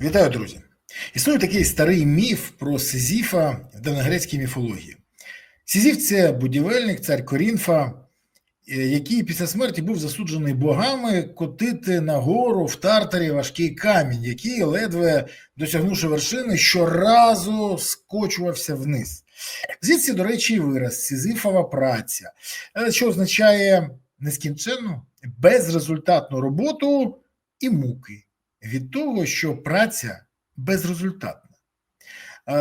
Вітаю, друзі! Існує такий старий міф про Сизіфа в давньогрецькій міфології. Сизіф це будівельник, цар Корінфа, е, який після смерті був засуджений богами котити на гору в тартарі важкий камінь, який, ледве досягнувши вершини, щоразу скочувався вниз. Звідси, до речі, вираз Сизифова праця, е, що означає нескінченну, безрезультатну роботу і муки від того, що праця безрезультатна.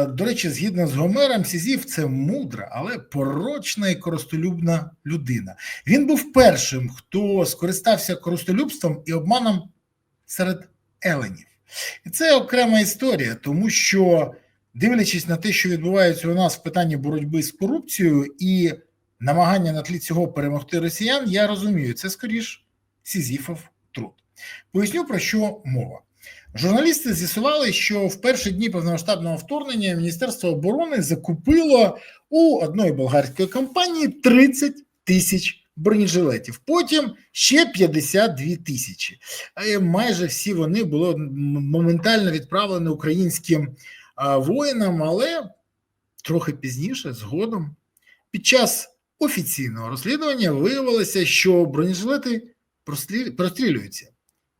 До речі, згідно з Гомером, Сізів це мудра, але порочна і користолюбна людина. Він був першим, хто скористався користолюбством і обманом серед еленів. І це окрема історія, тому що, дивлячись на те, що відбувається у нас в питанні боротьби з корупцією і намагання на тлі цього перемогти росіян, я розумію, це скоріш Сізіфов труд. Поясню про що мова. Журналісти з'ясували, що в перші дні повномасштабного вторгнення Міністерство оборони закупило у одної болгарської компанії 30 тисяч бронежилетів. Потім ще 52 тисячі. Е, Майже всі вони були моментально відправлені українським воїнам, але трохи пізніше, згодом, під час офіційного розслідування виявилося, що бронежилети прострілюються,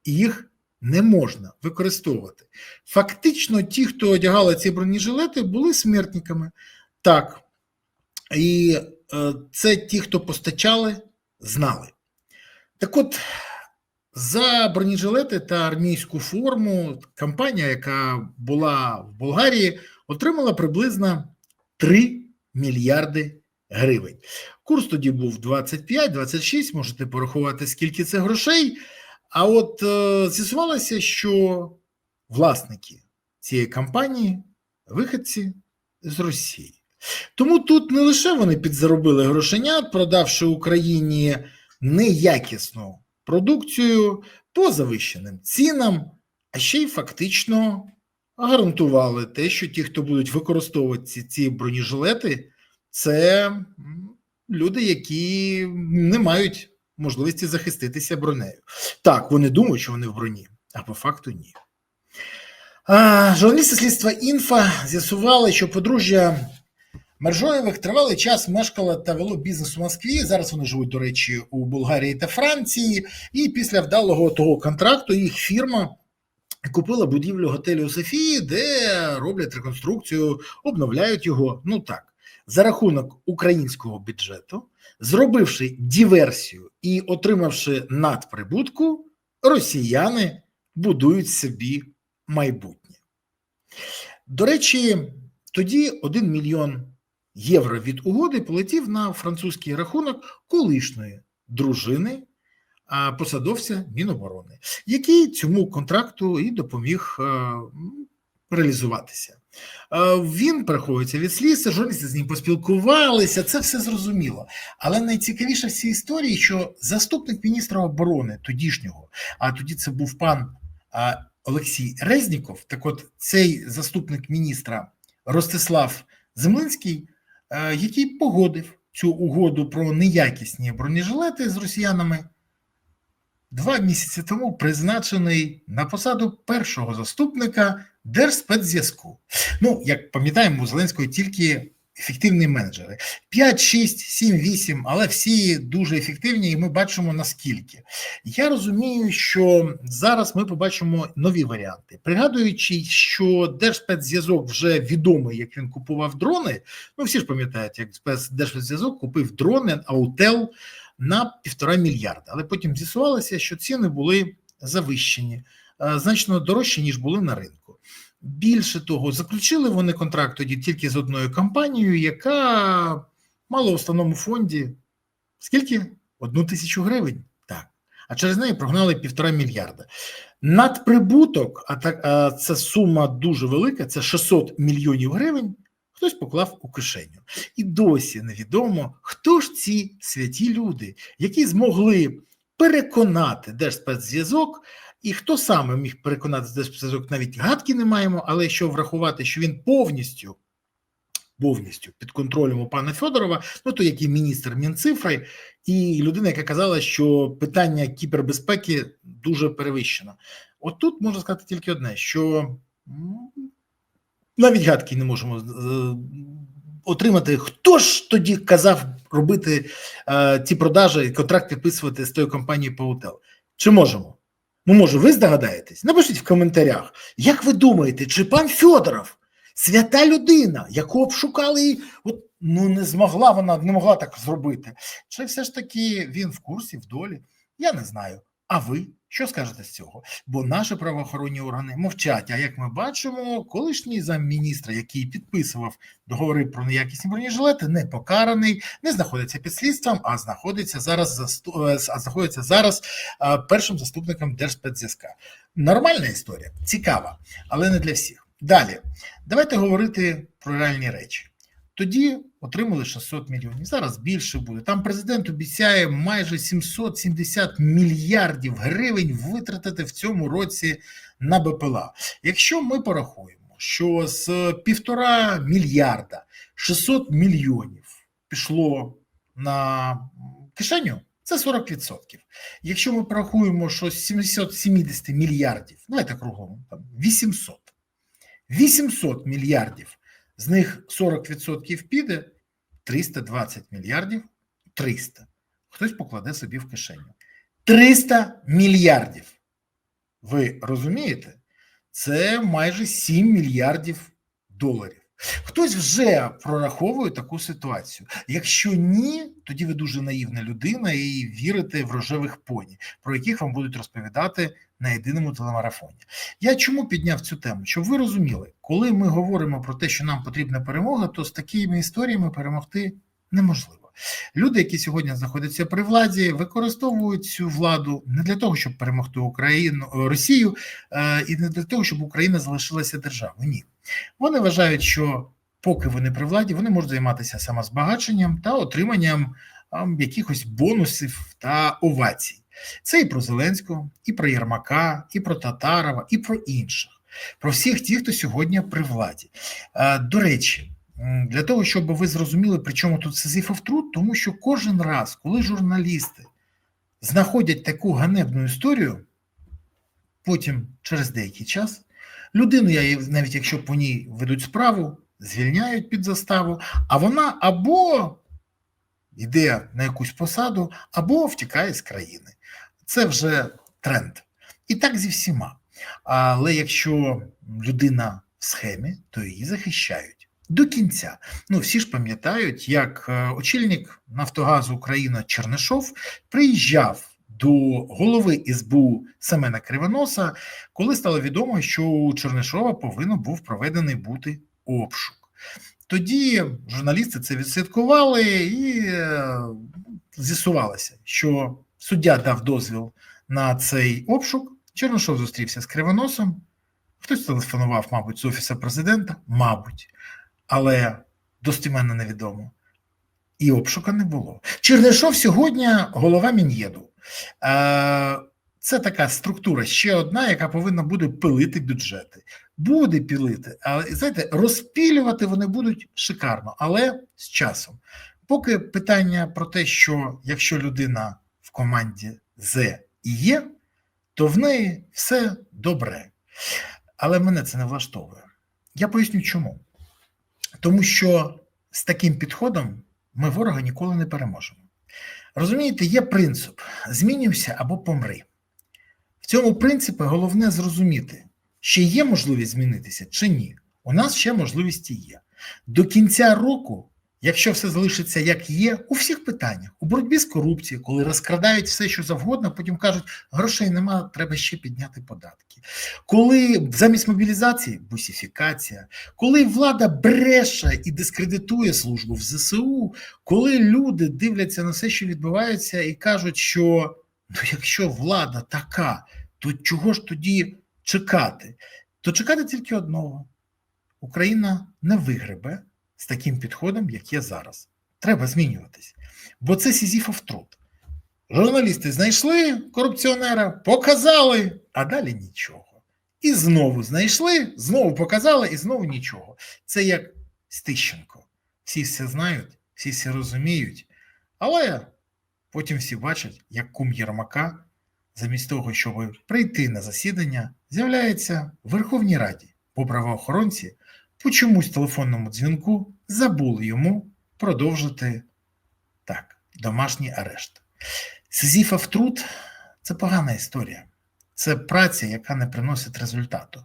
їх не можна використовувати. Фактично, ті, хто одягали ці бронежилети, були смертниками. Так. І е, це ті, хто постачали, знали. Так от, за бронежилети та армійську форму компанія, яка була в Болгарії, отримала приблизно 3 мільярди гривень. Курс тоді був 25-26, можете порахувати, скільки це грошей. А от е, з'ясувалося, що власники цієї компанії виходці з Росії. Тому тут не лише вони підзаробили грошенят, продавши Україні неякісну продукцію по завищеним цінам, а ще й фактично гарантували те, що ті, хто будуть використовувати ці, ці бронежилети, це люди, які не мають можливості захиститися бронею. Так, вони думають, що вони в броні, а по факту ні. А, журналісти слідства інфа з'ясували, що подружжя Мержоєвих тривалий час мешкало та вело бізнес у Москві. Зараз вони живуть, до речі, у Болгарії та Франції. І після вдалого того контракту їх фірма купила будівлю готелю Софії, де роблять реконструкцію, обновляють його. Ну так, за рахунок українського бюджету, зробивши диверсію і отримавши надприбутку, росіяни будують собі майбутнє. До речі, тоді 1 мільйон євро від угоди полетів на французький рахунок колишньої дружини посадовця Міноборони, який цьому контракту і допоміг реалізуватися. Він переховується від слідства, журналісти з ним поспілкувалися, це все зрозуміло. Але найцікавіше в цій історії, що заступник міністра оборони тодішнього, а тоді це був пан Олексій Резніков. Так, от цей заступник міністра Ростислав Землинський, е, який погодив цю угоду про неякісні бронежилети з росіянами, два місяці тому призначений на посаду першого заступника Держспецзв'язку. Ну, як пам'ятаємо, у Зеленського тільки ефективні менеджери. 5, 6, 7, 8, але всі дуже ефективні, і ми бачимо наскільки. Я розумію, що зараз ми побачимо нові варіанти. Пригадуючи, що Держспецзв'язок вже відомий, як він купував дрони. Ну всі ж пам'ятають, як спец- Держспецзв'язок купив дрони Аутел на півтора мільярда. Але потім з'ясувалося, що ціни були завищені, е, значно дорожчі, ніж були на ринку. Більше того, заключили вони контракт тоді тільки з одною компанією, яка мала в основному фонді скільки? Одну тисячу гривень. Так. А через неї прогнали півтора мільярда. Надприбуток, а так а це сума дуже велика, це 600 мільйонів гривень. Хтось поклав у кишеню. І досі невідомо, хто ж ці святі люди, які змогли переконати Держспецзв'язок, і хто саме міг переконати Держспецзв'язок, навіть гадки не маємо, але якщо врахувати, що він повністю повністю під контролем у пана Федорова, ну то який міністр Мінцифри, і людина, яка казала, що питання кібербезпеки дуже перевищено. От тут можна сказати тільки одне: що навіть гадки не можемо е, отримати. Хто ж тоді казав робити е, ці продажі, контракт підписувати з тою компанією Паутел? Чи можемо? Ну, може, ви здогадаєтесь? Напишіть в коментарях, як ви думаєте, чи пан Федоров свята людина, яку обшукали, і от ну не змогла вона, не могла так зробити. Чи все ж таки він в курсі, в долі? Я не знаю. А ви що скажете з цього? Бо наші правоохоронні органи мовчать. А як ми бачимо, колишній замміністра, який підписував договори про неякісні бронежилети, не покараний, не знаходиться під слідством, а знаходиться зараз е, а знаходиться зараз першим заступником Держспецзв'язка. Нормальна історія, цікава, але не для всіх. Далі давайте говорити про реальні речі. Тоді отримали 600 мільйонів. Зараз більше буде. Там президент обіцяє майже 770 мільярдів гривень витратити в цьому році на БПЛА. Якщо ми порахуємо, що з півтора мільярда 600 мільйонів пішло на кишеню, це 40%. Якщо ми порахуємо, що з 770 мільярдів, давайте кругом, там 800, 800 мільярдів з них 40% піде 320 мільярдів 300. Хтось покладе собі в кишеню. 300 мільярдів. Ви розумієте? Це майже 7 мільярдів доларів. Хтось вже прораховує таку ситуацію. Якщо ні, тоді ви дуже наївна людина і вірите в рожевих поні, про яких вам будуть розповідати на єдиному телемарафоні. Я чому підняв цю тему? Щоб ви розуміли, коли ми говоримо про те, що нам потрібна перемога, то з такими історіями перемогти неможливо. Люди, які сьогодні знаходяться при владі, використовують цю владу не для того, щоб перемогти Україну Росію, е, і не для того, щоб Україна залишилася державою. Ні, вони вважають, що поки вони при владі, вони можуть займатися самозбагаченням та отриманням якихось бонусів та овацій. Це і про Зеленського, і про Єрмака, і про Татарова, і про інших, про всіх тих, хто сьогодні при владі. До речі, для того, щоб ви зрозуміли, при чому тут Сизифов труд, тому що кожен раз, коли журналісти знаходять таку ганебну історію, потім через деякий час людину, навіть якщо по ній ведуть справу, звільняють під заставу, а вона або йде на якусь посаду, або втікає з країни. Це вже тренд. І так зі всіма. Але якщо людина в схемі, то її захищають до кінця. Ну всі ж пам'ятають, як очільник Нафтогазу Україна Чернишов приїжджав. До голови СБУ Семена Кривоноса, коли стало відомо, що у Чернишова повинен був проведений бути обшук. Тоді журналісти це відслідкували і з'ясувалося, що суддя дав дозвіл на цей обшук. Чернишов зустрівся з Кривоносом. Хтось телефонував, мабуть, з офісу президента, мабуть, але достеменно невідомо. І обшука не було. Чернишов сьогодні голова Мін'єду. Це така структура, ще одна, яка повинна буде пилити бюджети. Буде пілити, але знаєте, розпілювати вони будуть шикарно, але з часом. Поки питання про те, що якщо людина команді З і є, то в неї все добре. Але мене це не влаштовує. Я поясню чому. Тому що з таким підходом ми ворога ніколи не переможемо. Розумієте, є принцип: змінюйся або помри. В цьому принципі головне зрозуміти, чи є можливість змінитися, чи ні. У нас ще можливості є. До кінця року, якщо все залишиться як є, у всіх питаннях, у боротьбі з корупцією, коли розкрадають все, що завгодно, потім кажуть, грошей нема, треба ще підняти податки. Коли замість мобілізації бусифікація, коли влада бреше і дискредитує службу в ЗСУ, коли люди дивляться на все, що відбувається, і кажуть, що ну, якщо влада така, то чого ж тоді чекати? То чекати тільки одного: Україна не вигребе з таким підходом, як є зараз. Треба змінюватись. Бо це Сізіфов труд. Журналісти знайшли корупціонера, показали, а далі нічого. І знову знайшли, знову показали, і знову нічого. Це як Стищенко. Всі все знають, всі все розуміють, але потім всі бачать, як кум Єрмака замість того, щоб прийти на засідання, з'являється в Верховній Раді, бо правоохоронці по чомусь телефонному дзвінку забули йому продовжити так, домашній арешт. Сизіфов труд це погана історія. Це праця, яка не приносить результату.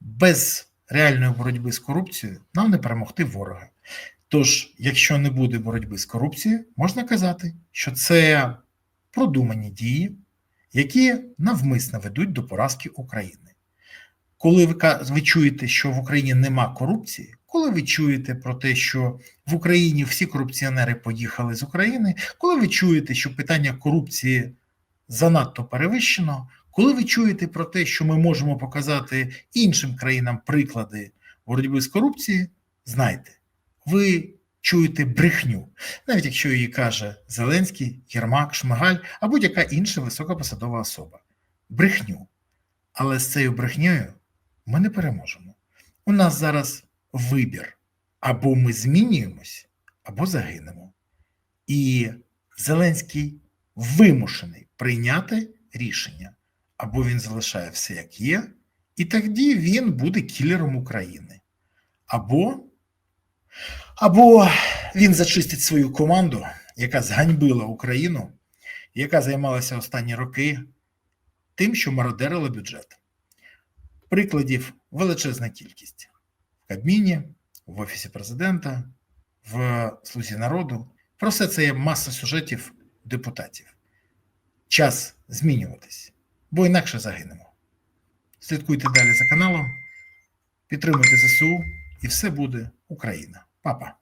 Без реальної боротьби з корупцією нам не перемогти ворога. Тож, якщо не буде боротьби з корупцією, можна казати, що це продумані дії, які навмисно ведуть до поразки України. Коли ви, чуєте, що в Україні нема корупції, коли ви чуєте про те, що в Україні всі корупціонери поїхали з України, коли ви чуєте, що питання корупції занадто перевищено, коли ви чуєте про те, що ми можемо показати іншим країнам приклади боротьби з корупцією, знайте, ви чуєте брехню, навіть якщо її каже Зеленський, Єрмак, Шмигаль або будь-яка інша високопосадова особа. Брехню. Але з цією брехнею ми не переможемо. У нас зараз вибір. Або ми змінюємось, або загинемо. І Зеленський вимушений прийняти рішення, або він залишає все як є, і тоді він буде кілером України. Або або він зачистить свою команду, яка зганьбила Україну, яка займалася останні роки тим, що мародерила бюджет. Прикладів величезна кількість в Кабміні, в Офісі президента, в Слузі народу. Про все це є маса сюжетів депутатів. Час змінюватись, бо інакше загинемо. Слідкуйте далі за каналом, підтримуйте ЗСУ, і все буде Україна. Папа.